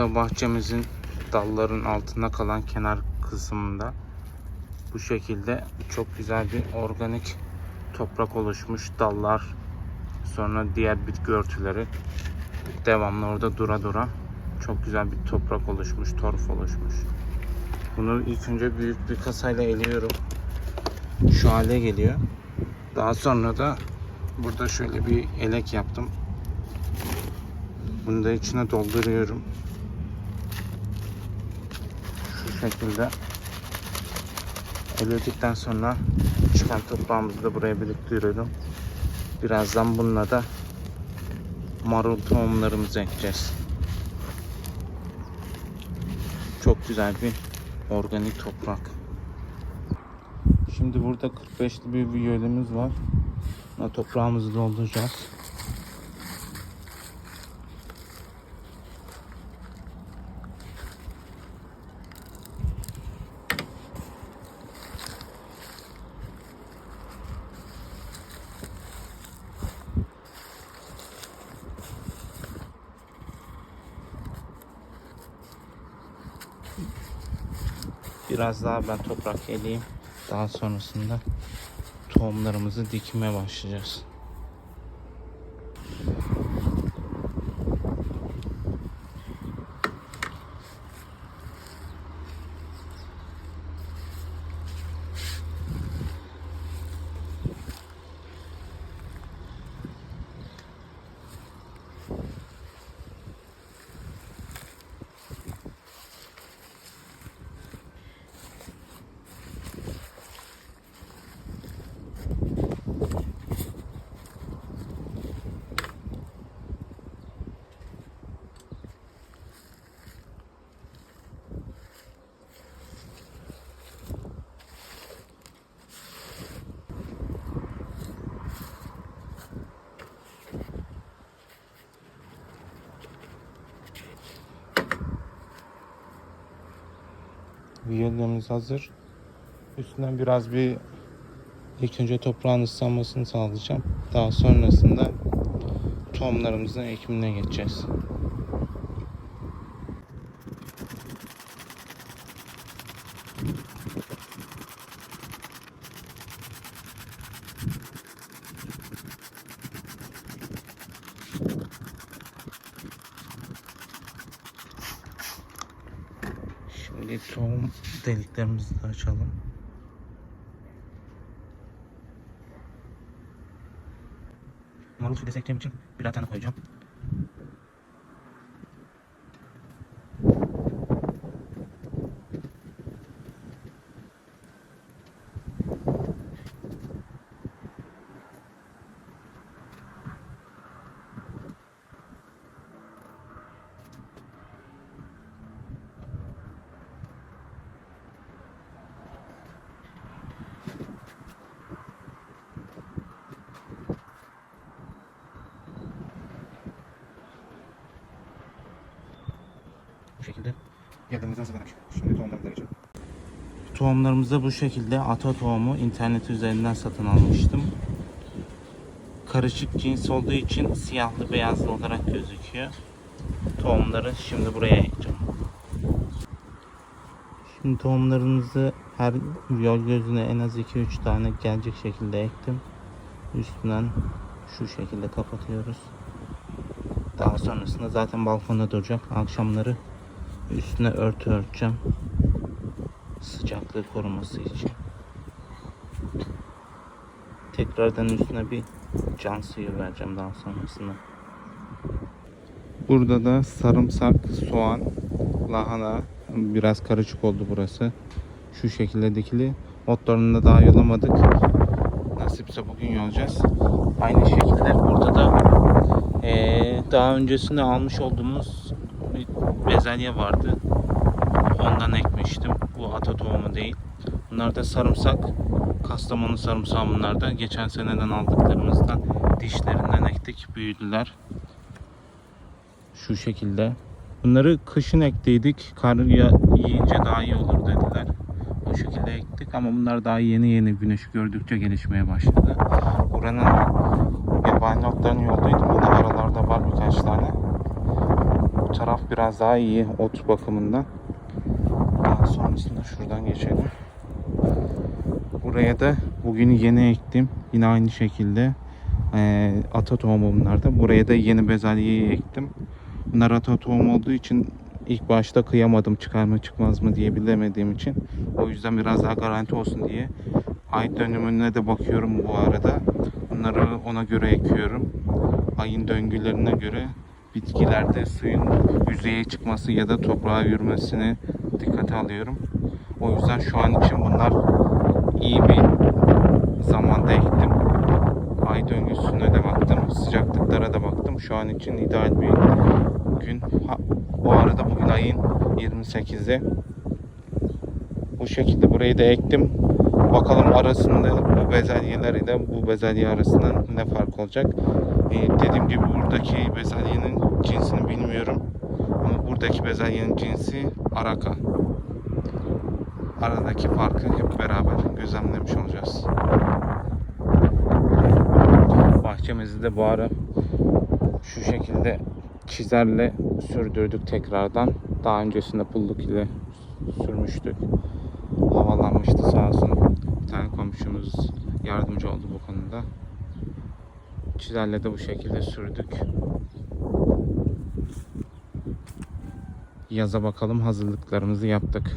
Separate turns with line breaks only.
Burada bahçemizin dalların altında kalan kenar kısmında. Bu şekilde çok güzel bir organik toprak oluşmuş dallar. Sonra diğer bitki örtüleri devamlı orada dura dura çok güzel bir toprak oluşmuş torf oluşmuş. Bunu ilk önce büyük bir kasayla eliyorum. Şu hale geliyor. Daha sonra da burada şöyle bir elek yaptım. Bunu da içine dolduruyorum şu şekilde eledikten sonra çıkan toprağımızı da buraya biriktiriyorum. Birazdan bununla da marul tohumlarımızı ekeceğiz. Çok güzel bir organik toprak. Şimdi burada 45'li bir viyolemiz var. Buna toprağımızı dolduracağız. Biraz daha ben toprak eleyeyim. Daha sonrasında tohumlarımızı dikmeye başlayacağız. Viyolemiz hazır. Üstünden biraz bir ilk önce toprağın ıslanmasını sağlayacağım. Daha sonrasında tohumlarımızın ekimine geçeceğiz. Tohum deliklerimizi de açalım. Marul fidesi ekeceğim için birer tane koyacağım. Bu şekilde
Yerlerimizi hazırladık. Şimdi tohumlarımıza geçelim.
Tohumlarımızı bu şekilde ata tohumu internet üzerinden satın almıştım. Karışık cins olduğu için siyahlı beyazlı olarak gözüküyor. Tohumları şimdi buraya ekeceğim. Şimdi tohumlarımızı her yol gözüne en az 2-3 tane gelecek şekilde ektim. Üstünden şu şekilde kapatıyoruz. Daha sonrasında zaten balkonda duracak. Akşamları üstüne örtü örteceğim sıcaklığı koruması için. Tekrardan üstüne bir can suyu vereceğim daha sonrasında. Burada da sarımsak, soğan, lahana biraz karışık oldu burası. Şu şekilde dikili. Otlarını da daha yolamadık. Nasipse bugün yolacağız. Aynı şekilde burada da eee, daha öncesinde almış olduğumuz bezelye vardı. Ondan ekmiştim. Bu ata tohumu değil. Bunlar da sarımsak. Kastamonu sarımsağı bunlar da. Geçen seneden aldıklarımızdan dişlerinden ektik. Büyüdüler. Şu şekilde. Bunları kışın ektiydik. Kar yiyince daha iyi olur dediler. O şekilde ektik ama bunlar daha yeni yeni güneşi gördükçe gelişmeye başladı. Buranın yabani otlarını yolduydum. Yine aralarda var birkaç tane. Taraf biraz daha iyi ot bakımından. Daha sonrasında şuradan geçelim. Buraya da bugün yeni ektim. Yine aynı şekilde eee ata tohumu bunlar da. Buraya da yeni bezelyeyi ektim. Bunlar ata tohum olduğu için ilk başta kıyamadım çıkar mı çıkmaz mı diye bilemediğim için. O yüzden biraz daha garanti olsun diye ay dönümüne de bakıyorum bu arada. Bunları ona göre ekiyorum. Ayın döngülerine göre bitkilerde suyun yüzeye çıkması ya da toprağa yürümesini dikkate alıyorum. O yüzden şu an için bunlar iyi bir zamanda ektim. Ay döngüsüne de baktım, sıcaklıklara da baktım. Şu an için ideal bir gün. Ha, bu arada bugün ayın 28'i. Bu şekilde burayı da ektim. Bakalım arasında bu bezelyeler ile bu bezelye arasında ne fark olacak. Ee, dediğim gibi buradaki bezelyenin cinsini bilmiyorum. Ama buradaki bezelyenin cinsi araka. Aradaki farkı hep beraber gözlemlemiş olacağız. Bahçemizi de bu ara şu şekilde çizerle sürdürdük tekrardan. Daha öncesinde pulluk ile sürmüştük. Havalanmıştı sağ olsun. Bir tane komşumuz yardımcı oldu bu konuda. Çizerle de bu şekilde sürdük. Yaza bakalım hazırlıklarımızı yaptık.